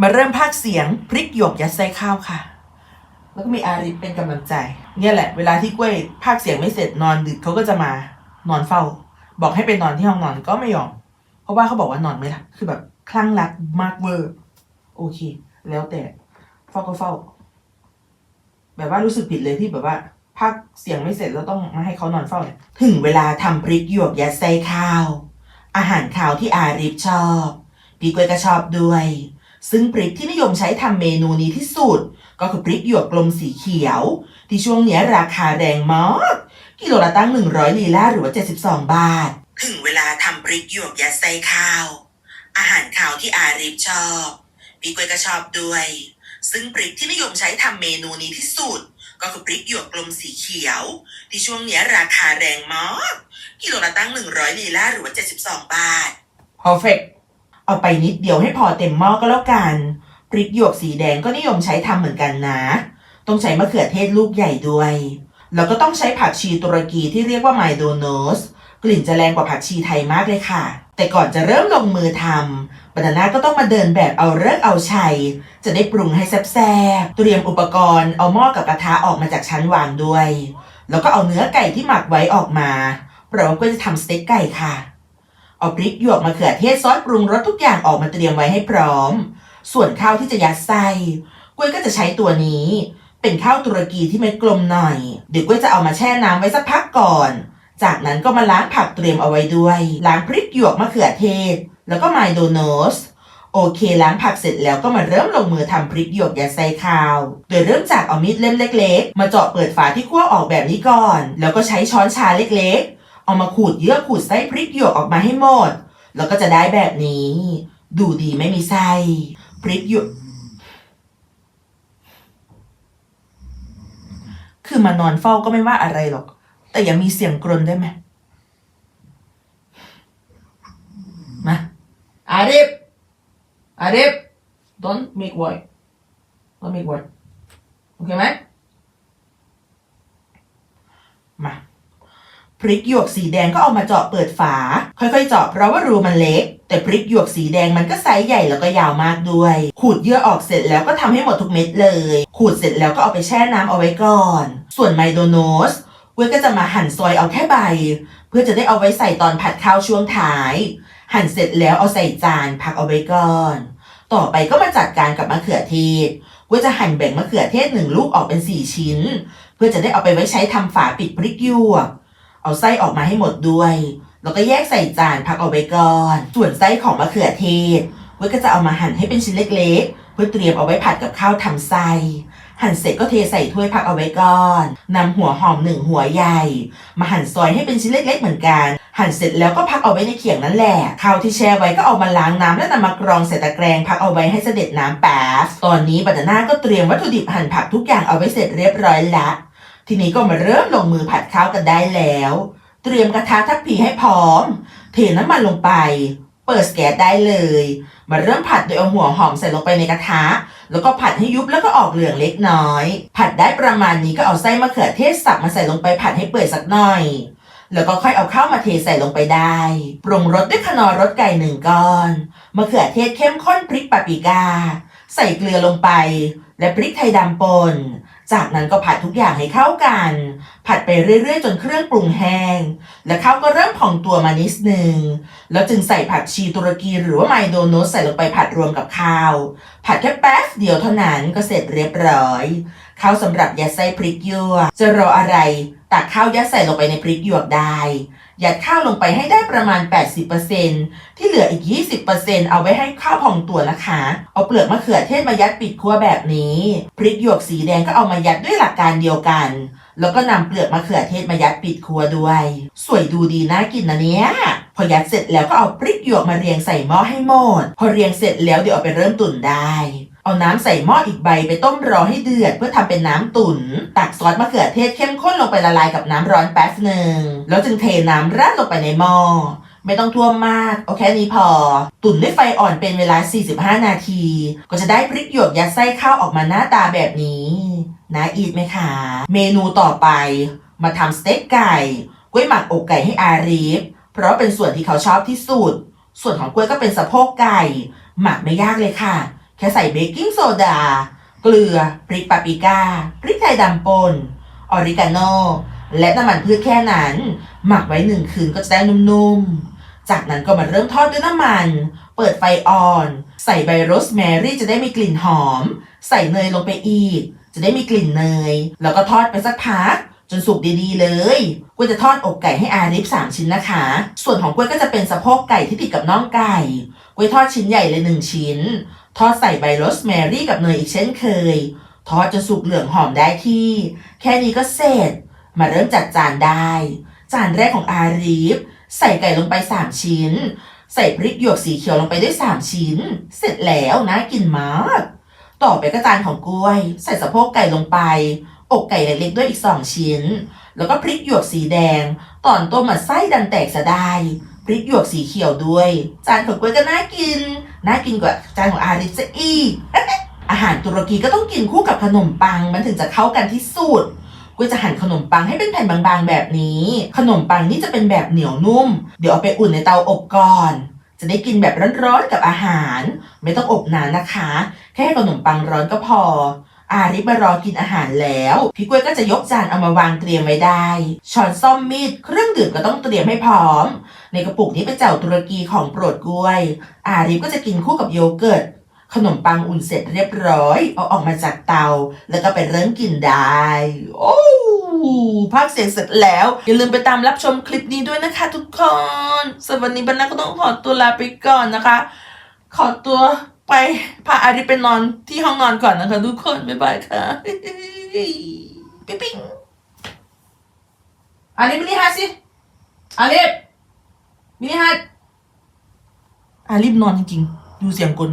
มาเริ่มภาคเสียงพริกหยวกยัดไส้ข้าวค่ะ แล้วก็มีอาริเป็นกำลังใจ เนี่ยแหละ เวลาที่กล้วยภาคเสียงไม่เสร็จนอนดึกเขาก็จะมานอนเฝ้า บอกให้ไปนอนที่ห้องนอนก็ไม่ยอม เพราะว่าเขาบอกว่านอนไม่หลับคือแบบคลั่งรักมากเวอร์โอเค แล้วแต่เฝ้าก็เฝ้า แบบว่ารู้สึกผิดเลยที่แบบว่าภาคเสียงไม่เสร็จแล้วต้องมาให้เขานอนเฝ้าเนี่ยถึงเวลาทำพริกหยวกยัดไส้ข้าว อาหารข้าวที่อาริฟชอบ พี่กล้วยก็ชอบด้วย ซึ่งพริกที่นิยมใช้ทำเมนูนี้ที่สุด ก็คือพริกหยวกกลมสีเขียว ที่ช่วงเนี้ยราคาแรงมากกิโลละตั้ง 100ลีลาหรือว่า 72 บาท ถึงเวลาทำพริกหยวกยัดไส้ข้าว อาหารข้าวที่อาริฟชอบ พี่กล้วยก็ชอบด้วย ซึ่งพริกที่นิยมใช้ทำเมนูนี้ที่สุด ก็คือพริกหยวกกลมสีเขียว ที่ช่วงเนี้ยราคาแรงมากกิโลละตั้ง 100ลีลาหรือว่า 72 บาท perfect เอาไปนิดเดียวให้พอเต็มหม้อก็แล้วกันพริกหยวกสีแดงก็นิยมใช้ทำเหมือนกันนะ ต้องใช้มะเขือเทศลูกใหญ่ด้วย แล้วก็ต้องใช้ผักชีตุรกีที่เรียกว่าไมโดโนสกลิ่นจะแรงกว่าผักชีไทยมากเลยค่ะ แต่ก่อนจะเริ่มลงมือทำบรรณาก็ต้องมาเดินแบบเอาเลิกเอาชัย จะได้ปรุงให้แซ่บๆเตรียมอุปกรณ์เอาหม้อกับกระทะออกมาจากชั้นวางด้วย แล้วก็เอาเนื้อไก่ที่หมักไว้ออกมาเพราะว่าก็จะทำสเต็กไก่ค่ะ เอาพริกหยวกมะเขือเทศซอสปรุงรสทุกอย่างออกมาเตรียมไว้ให้พร้อม ส่วนข้าวที่จะยัดไส้กล้วยก็จะใช้ตัวนี้ เป็นข้าวตุรกีที่เม็ดกลมหน่อยเดี๋ยวกล้วยจะเอามาแช่น้ำไว้สักพักก่อน จากนั้นก็มาล้างผักเตรียมเอาไว้ด้วยล้างพริกหยวกมะเขือเทศ แล้วก็ไมโดโนสโอเคล้างผักเสร็จแล้วก็มาเริ่มลงมือทำพริกหยวกยัดไส้ข้าว โดยเริ่มจากเอามีดเล่มเล็ก ๆ มาเจาะเปิดฝาที่คั่วออกแบบนี้ก่อน แล้วก็ใช้ช้อนชาเล็กๆ เอามาขูดเยื่อขูดไส้พริกหยวกออกมาให้หมด แล้วก็จะได้แบบนี้ ดูดีไม่มีไส้พริกหยวกคือมานอนเฝ้าก็ไม่ว่าอะไรหรอก แต่อย่ามีเสียงกรนได้ไหมมาอาริฟอาริฟ don't make voice don't make voice โอเคไหมมา พ ริกหยวกสีแดงก็เอามาเจาะเปิดฝา ค่อยๆเจาะเพราะว่ารูมันเล็ก แต่พริกหยวกสีแดงมันก็ไซส์ใหญ่แล้วก็ยาวมากด้วย ขูดเยื่อออกเสร็จแล้วก็ทำให้หมดทุกเม็ดเลย ขูดเสร็จแล้วก็เอาไปแช่น้ำเอาไว้ก่อน ส่วนไมโดโนสเว้ยก็จะมาหั่นซอยเอาแค่ใบ เพื่อจะได้เอาไว้ใส่ตอนผัดข้าวช่วงท้าย หั่นเสร็จแล้วเอาใส่จานพักเอาไว้ก่อน ต่อไปก็มาจัดการกับมะเขือเทศเว้ยจะหั่นแบ่งมะเขือเทศหนึ่งลูกออกเป็นสี่ชิ้น เพื่อจะได้เอาไปไว้ใช้ทำฝาปิดพริกหยวก เอาไส้ออกมาให้หมดด้วย แล้วก็แยกใส่จานพักเอาไว้ก่อน ส่วนไส้ของมะเขือเทศเว้ยก็จะเอามาหั่นให้เป็นชิ้นเล็กๆ เพื่อเตรียมเอาไว้ผัดกับข้าวทำไส้หั่นเสร็จก็เทใส่ถ้วยพักเอาไว้ก่อนนำหัวหอมหนึ่งหัวใหญ่ มาหั่นซอยให้เป็นชิ้นเล็ก ๆ เหมือนกัน หั่นเสร็จแล้วก็พักเอาไว้ในเขียงนั่นแหละ ข้าวที่แช่ไว้ก็เอามาล้างน้ำแล้วนำมากรองใส่ตะแกรงพักเอาไว้ให้เสด็จน้ำแป๊บตอนนี้บรรณาก็เตรียมวัตถุดิบหั่นผักทุกอย่างเอาไว้เสร็จเรียบร้อยละ ทีนี้ก็มาเริ่มลงมือผัดข้าวกันได้แล้ว เตรียมกระทะทัพพีให้พร้อม เทน้ำมันลงไป เปิดแก๊สได้เลย มาเริ่มผัดโดยเอาหัวหอมใส่ลงไปในกระทะ แล้วก็ผัดให้ยุบแล้วก็ออกเหลืองเล็กน้อย ผัดได้ประมาณนี้ก็เอาไส้มะเขือเทศสับมาใส่ลงไปผัดให้เปื่อยสักหน่อยแล้วก็ค่อยเอาข้าวมาเทใส่ลงไปได้ ปรุงรสด้วยคนอรสไก่หนึ่งก้อน มะเขือเทศเข้มข้นพริกปาปริกา ใส่เกลือลงไป และพริกไทยดำป่น จากนั้นก็ผัดทุกอย่างให้เข้ากัน ผัดไปเรื่อยๆ จนเครื่องปรุงแห้ง และข้าวก็เริ่มพองตัวมานิดนึง แล้วจึงใส่ผักชีตุรกีหรือว่าไมโดโนสใส่ลงไปผัดรวมกับข้าว ผัดแค่แป๊บเดียวเท่านั้นก็เสร็จเรียบร้อย ข้าวสำหรับยัดไส้พริกหยวก จะรออะไร ตักข้าวยัดใส่ลงไปในพริกหยวกได้ ยัดข้าวลงไปให้ได้ประมาณ 80%ที่เหลืออีก 20%เอาไว้ให้ข้าวพองตัวนะคะ เอาเปลือกมะเขือเทศมายัดปิดคั่วแบบนี้ พริกหยวกสีแดงก็เอามายัดด้วยหลักการเดียวกัน แล้วก็นำเปลือกมะเขือเทศมายัดปิดครัวด้วย สวยดูดีน่ากินนะเนี่ยพอยัดเสร็จแล้วก็เอาพริกหยวกมาเรียงใส่หม้อให้หมด พอเรียงเสร็จแล้วเดี๋ยวเอาไปเริ่มตุ๋นได้ เอาน้ำใส่หม้ออีกใบไปต้มรอให้เดือดเพื่อทำเป็นน้ำตุ๋นตักซอสมะเขือเทศเข้มข้นลงไปละลายกับน้ำร้อนแป๊บหนึ่งแล้วจึงเทน้ำราดลงไปในหม้อไม่ต้องท่วมมากเอาแค่นี้พอ ตุ๋นด้วยไฟอ่อนเป็นเวลา 45 นาที ก็จะได้พริกหยวกยัดไส้ข้าวออกมาหน้าตาแบบนี้น่าอีดไหมคะ เมนูต่อไป มาทำสเต็กไก่กล้วยหมักอกไก่ให้อารีฟเพราะเป็นส่วนที่เขาชอบที่สุด ส่วนของกล้วยก็เป็นสะโพกไก่ หมักไม่ยากเลยค่ะ แค่ใส่เบกกิ้งโซดา เกลือ พริกปาปริก้า พริกไทยดำป่น ออริกาโน และน้ำมันพืชแค่นั้น หมักไว้หนึ่งคืนก็จะได้นุ่มๆ จากนั้นก็มาเริ่มทอดด้วยน้ำมัน เปิดไฟอ่อน ใส่ใบโรสแมรี่จะได้มีกลิ่นหอม ใส่เนยลงไปอีก จะได้มีกลิ่นเนย แล้วก็ทอดไปสักพักจนสุกดีๆ เลยกล้วยจะทอดอกไก่ให้อาริฟสามชิ้นนะคะ ส่วนของกล้วยก็จะเป็นสะโพกไก่ที่ติดกับน่องไก่กล้วยทอดชิ้นใหญ่เลยหนึ่งชิ้น ทอดใส่ใบโรสแมรี่กับเนยอีกเช่นเคย ทอดจนสุกเหลืองหอมได้ที่ แค่นี้ก็เสร็จ มาเริ่มจัดจานได้ จานแรกของอารีฟ ใส่ไก่ลงไป3ชิ้น ใส่พริกหยวกสีเขียวลงไปด้วย3ชิ้น เสร็จแล้วน่ากินมากต่อไปก็จานของกล้วย ใส่สะโพกไก่ลงไป อกไก่เล็กๆด้วยอีก2ชิ้น แล้วก็พริกหยวกสีแดง ตอนต้มมาไส้ดันแตกซะได้ พริกหยวกสีเขียวด้วย จานของกล้วยก็น่ากิน น่ากินกว่าจานของอาริซะอีกอาหารตุรกีก็ต้องกินคู่กับขนมปังมันถึงจะเข้ากันที่สุดกล้วยจะหั่นขนมปังให้เป็นแผ่นบางๆ แบบนี้ ขนมปังนี่จะเป็นแบบเหนียวนุ่ม เดี๋ยวเอาไปอุ่นในเตาอบก่อน จะได้กินแบบร้อนๆกับอาหาร ไม่ต้องอบนานนะคะ แค่ขนมปังร้อนก็พอ อาริบมารอกินอาหารแล้ว พี่กล้วยก็จะยกจานเอามาวางเตรียมไว้ได้ ช้อนส้อมมีดเครื่องดื่มก็ต้องเตรียมให้พร้อม ในกระปุกนี้เป็นเจ้าตุรกีของโปรดกล้วย อาริฟก็จะกินคู่กับโยเกิร์ตขนมปังอุ่นเสร็จเรียบร้อย เอาออกมาจากเตา แล้วก็ไปเริ่มกินได้ โอ้ภาคเสียงเสร็จแล้ว อย่าลืมไปตามรับชมคลิปนี้ด้วยนะคะทุกคนสำหรับวันนี้บรรณาก็ต้องขอตัวลาไปก่อนนะคะ ขอตัว ไปพาอาริไปนอนที่ห้องนอนก่อนนะคะ ทุกคน บ๊ายบายค่ะปิ๊งปิ๊งอาริมินิฮัสิอาริมินิฮัสอาริบนอนจริงๆดูเสียงกล